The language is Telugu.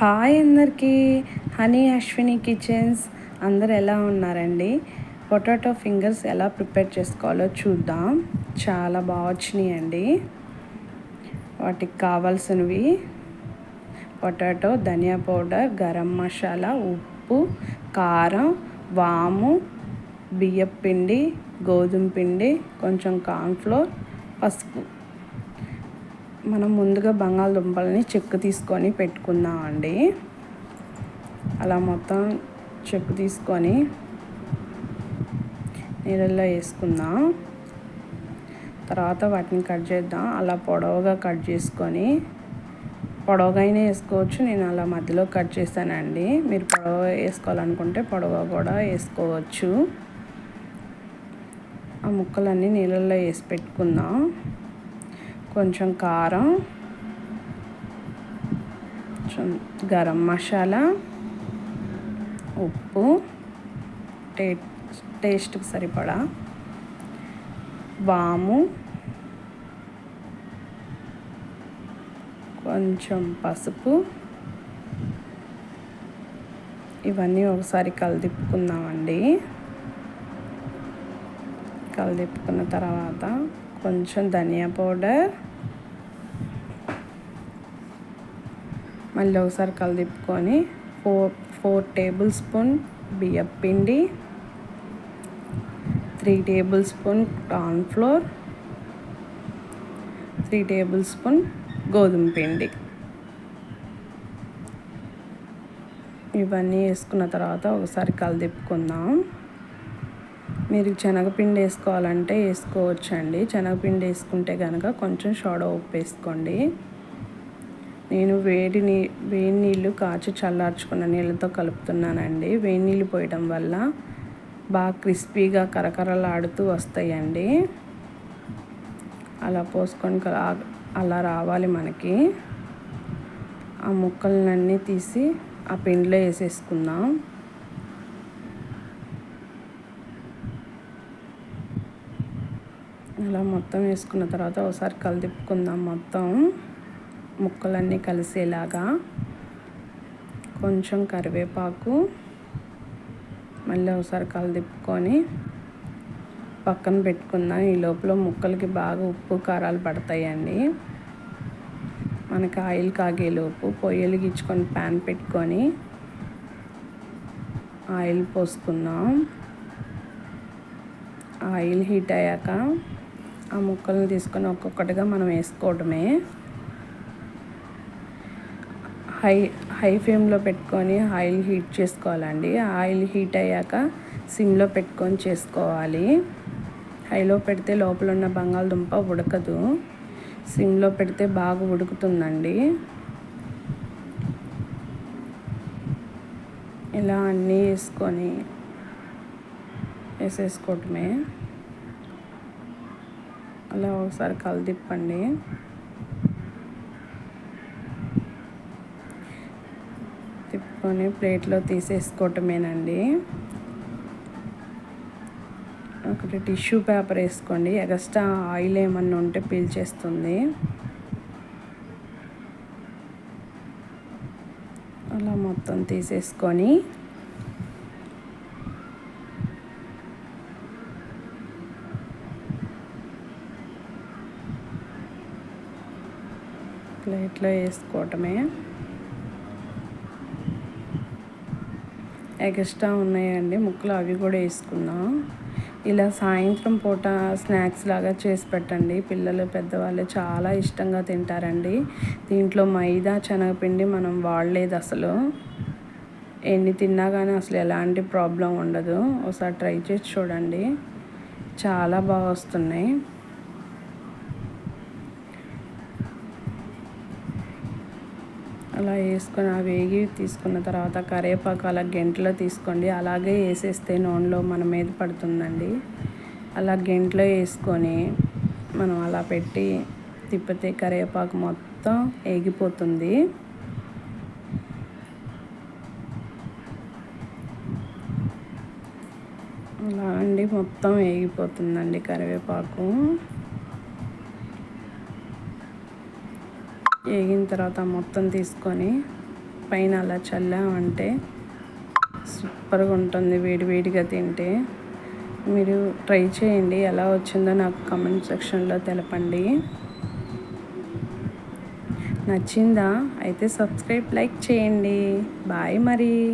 హాయ్ అందరికీ. హనీ అశ్విని కిచెన్స్ అందరు ఎలా ఉన్నారండి? పొటాటో ఫింగర్స్ ఎలా ప్రిపేర్ చేసుకోవాలో చూద్దాం. చాలా బాగా వచ్చినాయండి. వాటికి కావాల్సినవి పొటాటో ధనియా పౌడర్ గరం మసాలా ఉప్పు కారం వాము బియ్యపిండి గోధుమ పిండి కొంచెం కార్న్ఫ్లోర్ పసుపు. మనం ముందుగా బంగాళదుంపల్ని చెక్కు తీసుకొని పెట్టుకుందామండి. అలా మొత్తం చెక్కు తీసుకొని నీళ్ళల్లో వేసుకుందాం. తర్వాత వాటిని కట్ చేద్దాం. అలా పొడవుగా కట్ చేసుకొని పొడవుగానే వేసుకోవచ్చు. నేను అలా మధ్యలో కట్ చేశానండి. మీరు పొడవ వేసుకోవాలనుకుంటే పొడవ కూడా వేసుకోవచ్చు. ఆ ముక్కలన్నీ నీళ్ళల్లో వేసి పెట్టుకుందాం. కొంచెం కారం కొంచెం గరం మసాలా ఉప్పు టే టేస్ట్కి సరిపడా వాము కొంచెం పసుపు. ఇవన్నీ ఒకసారి కలిదిప్పుకుందామండి. కలిదిప్పుకున్న తర్వాత కొంచెం ధనియా పౌడర్. మళ్ళీ ఒకసారి కలిదిప్పుకొని ఫోర్ ఫోర్ టేబుల్ స్పూన్ బియ్యం పిండి. Three tablespoon cornflour three tablespoon గోధుమ పిండి. ఇవన్నీ వేసుకున్న తర్వాత ఒకసారి కలిదిప్పుకుందాం. మీరు శనగపిండి వేసుకోవాలంటే వేసుకోవచ్చండి. శనగపిండి వేసుకుంటే కనుక కొంచెం షోడో ఉప్పు వేసుకోండి. నేను వేడి నీ వేడి నీళ్ళు కాచి చల్లార్చుకున్న నీళ్ళతో కలుపుతున్నానండి. వేడి నీళ్ళు పోయడం వల్ల బాగా క్రిస్పీగా కరకరలాడుతూ వస్తాయండి. అలా పోసుకొని అలా రావాలి మనకి. ఆ ముక్కలన్నీ తీసి ఆ పిండిలో వేసేసుకుందాం. ఇలా మొత్తం వేసుకున్న తర్వాత ఒకసారి కలిదిప్పుకుందాం మొత్తం ముక్కలన్నీ కలిసేలాగా కొంచెం కరివేపాకు మళ్ళీ ఒకసారి కలిదిప్పుకొని పక్కన పెట్టుకుందాం. ఈ లోపల ముక్కలకి బాగా ఉప్పు కారాలు పడతాయండి. మనకి ఆయిల్ కాగేలోపు పొయ్యలు గిచ్చుకొని ప్యాన్ పెట్టుకొని ఆయిల్ పోసుకుందాం. ఆయిల్ హీట్ అయ్యాక ఆ ముక్కలను తీసుకొని ఒక్కొక్కటిగా మనం వేసుకోవడమే. హై హై ఫ్లేమ్లో పెట్టుకొని ఆయిల్ హీట్ చేసుకోవాలండి. ఆయిల్ హీట్ అయ్యాక సిమ్లో పెట్టుకొని చేసుకోవాలి. హైలో పెడితే లోపల ఉన్న బంగాళదుంప ఉడకదు. సిమ్లో పెడితే బాగా ఉడుకుతుందండి. ఇలా అన్నీ వేసుకొని వేసేసుకోవటమే అలా ఒకసారి కలిదిప్పండి. తిప్పుకొని ప్లేట్లో తీసేసుకోవటమేనండి. ఒకటి టిష్యూ పేపర్ వేసుకోండి. ఎగస్ట్రా ఆయిల్ ఏమన్నా ఉంటే పీల్చేస్తుంది. అలా మొత్తం తీసేసుకొని ఇట్లా వేసుకోవటమే. ఎక్స్ట్రా ఉన్నాయండి ముక్కలు అవి కూడా వేసుకుందాం. ఇలా సాయంత్రం పూట స్నాక్స్ లాగా చేసి పెట్టండి. పిల్లలు పెద్దవాళ్ళు చాలా ఇష్టంగా తింటారండి. దీంట్లో మైదా శనగపిండి మనం వాడలేదు అసలు. ఎన్ని తిన్నా కానీ అసలు ఎలాంటి ప్రాబ్లం ఉండదు. ఒకసారి ట్రై చేసి చూడండి. చాలా బాగా వస్తున్నాయి. అలా వేసుకొని ఆ వేగి తీసుకున్న తర్వాత కరివేపాకు అలా గెంట్లో తీసుకోండి. అలాగే వేసేస్తే నూనెలో మన మీద పడుతుందండి. అలా గెంట్లో వేసుకొని మనం అలా పెట్టి తిప్పితే కరివేపాకు మొత్తం వేగిపోతుంది. అలా అండి మొత్తం వేగిపోతుందండి కరివేపాకు. వేగిన తర్వాత మొత్తం తీసుకొని పైన అలా చల్లామంటే సూపర్గా ఉంటుంది వేడి వేడిగా తింటే. మీరు ట్రై చేయండి ఎలా వచ్చిందో నాకు కమెంట్ సెక్షన్లో తెలపండి. నచ్చిందా? అయితే సబ్స్క్రైబ్ లైక్ చేయండి. బాయ్ మరి.